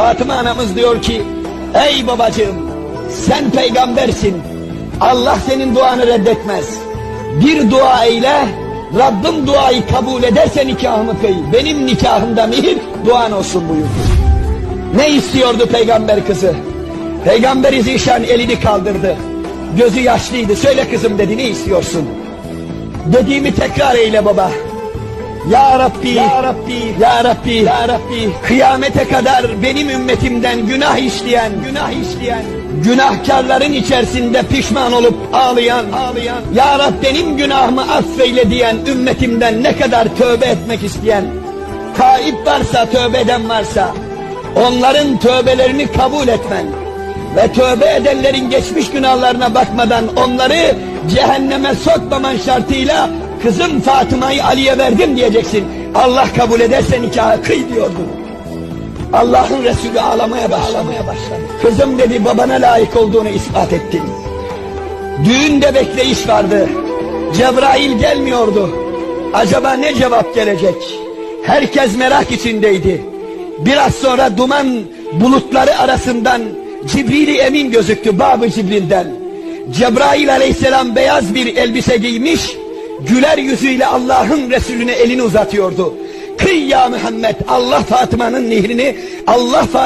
Fatıma anamız diyor ki, ey babacığım sen peygambersin. Allah senin duanı reddetmez. Bir dua eyle, Rabbim duayı kabul ederse nikahımı kıy. Benim nikahımda mihir duan olsun buyurdu. Ne istiyordu peygamber kızı? Peygamber Zişan elini kaldırdı. Gözü yaşlıydı. Söyle kızım dedi ne istiyorsun? Dediğimi tekrar eyle baba. Ya Rabbi, Ya Rabbi, Ya Rabbi, Ya Rabbi, kıyamete kadar benim ümmetimden günah işleyen, günah işleyen, günahkarların içerisinde pişman olup ağlayan, ağlayan, Ya Rabbi benim günahımı affeyle diyen ümmetimden ne kadar tövbe etmek isteyen, taip varsa, tövbe eden varsa, onların tövbelerini kabul etmen ve tövbe edenlerin geçmiş günahlarına bakmadan onları cehenneme sokmaman şartıyla kızım Fatıma'yı Ali'ye verdim diyeceksin. Allah kabul ederse nikahı kıy diyordu. Allah'ın Resulü ağlamaya başladı. başladı. Kızım dedi babana layık olduğunu ispat ettin. Düğünde bekleyiş vardı. Cebrail gelmiyordu. Acaba ne cevap gelecek? Herkes merak içindeydi. Biraz sonra duman bulutları arasından Cibril-i Emin gözüktü Babı Cibril'den. Cebrail aleyhisselam beyaz bir elbise giymiş, güler yüzüyle Allah'ın Resulüne elini uzatıyordu. Kıy ya Muhammed Allah Fatıma'nın nehrini Allah Fatıma